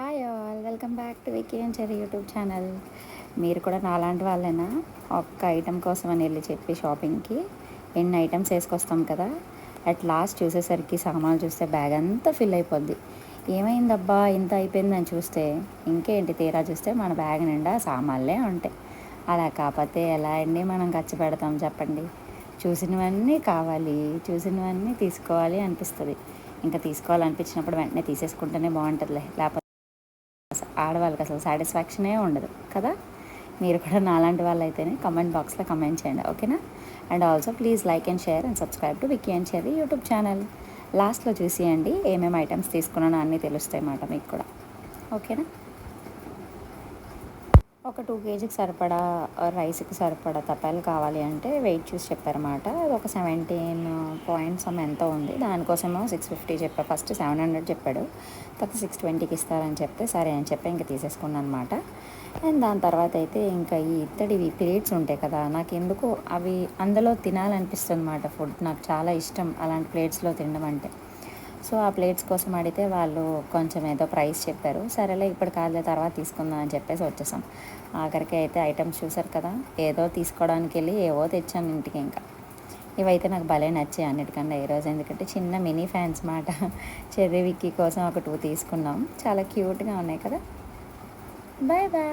Hi all welcome back to Vicky and YouTube channel మీరు కూడా నాలాంటి వాళ్ళేనా? ఒక్క ఐటెం కోసం అని వెళ్ళి చెప్పి షాపింగ్కి ఎన్ని ఐటమ్స్ వేసుకొస్తాం కదా? అట్ లాస్ట్ చూసేసరికి సామాన్లు చూస్తే బ్యాగ్ అంతా ఫిల్ అయిపోద్ది. ఏమైందబ్బా? ఇంత అయిపోయిందని చూస్తే ఇంకేంటి తీరా చూస్తే మన బ్యాగ్ నిండా సామాన్లే ఉంటాయి. అలా కాకపోతే ఎలా అండి మనం ఖర్చు పెడతాం చెప్పండి? చూసినవన్నీ కావాలి చూసినవన్నీ తీసుకోవాలి అనిపిస్తుంది. ఇంకా తీసుకోవాలనిపించినప్పుడు వెంటనే తీసేసుకుంటేనే బాగుంటుందిలే. లేకపోతే ఆడవాళ్ళకి అసలు సాటిస్ఫాక్షనే ఉండదు కదా? మీరు కూడా నాలాంటి వాళ్ళు అయితేనే కమెంట్ బాక్స్లో కమెంట్ చేయండి ఓకేనా? And also please like and share and subscribe to Vicky and share YouTube channel లాస్ట్లో చూసేయండి ఏమేమి ఐటమ్స్ తీసుకున్నానో అన్నీ తెలుస్తాయి అన్నమాట మీకు కూడా ఓకేనా? ఒక టూ కేజీకి సరిపడా రైస్కి సరిపడా తపాలు కావాలి అంటే వెయిట్ చూసి చెప్పారన్నమాట. అది ఒక సెవెంటీన్ పాయింట్స్ ఎంత ఉంది. దానికోసమో సిక్స్ ఫిఫ్టీ చెప్పా. ఫస్ట్ సెవెన్ హండ్రెడ్ చెప్పాడు. తర్వాత సిక్స్ ట్వంటీకి ఇస్తారని చెప్తే సరే అని చెప్పి ఇంకా తీసేసుకున్నాను అనమాట అండ్ దాని తర్వాత అయితే ఇంకా ఈ ఇత్తడివి ప్లేట్స్ ఉంటాయి కదా నాకు ఎందుకు అవి అందులో తినాలనిపిస్తుంది అనమాట ఫుడ్ నాకు చాలా ఇష్టం అలాంటి ప్లేట్స్లో తినడం అంటే. సో ఆ ప్లేట్స్ కోసం అడిగితే వాళ్ళు కొంచెం ఏదో ప్రైస్ చెప్పారు. సరేలే ఇప్పుడు కాదులే తర్వాత తీసుకుందాం అని చెప్పేసి వచ్చేసాం. ఆఖరికి అయితే ఐటమ్స్ చూసారు కదా ఏదో తీసుకోవడానికి వెళ్ళి ఏవో తెచ్చాను ఇంటికి ఇంకా. ఇవైతే నాకు భలే నచ్చాయి అన్నిటికన్నా. ఈరోజు ఎందుకంటే చిన్న మినీ ఫ్యాన్స్ మాట. చెర్రీ విక్కీ కోసం ఒక టూ తీసుకున్నాం. చాలా క్యూట్గా ఉన్నాయి కదా. Bye bye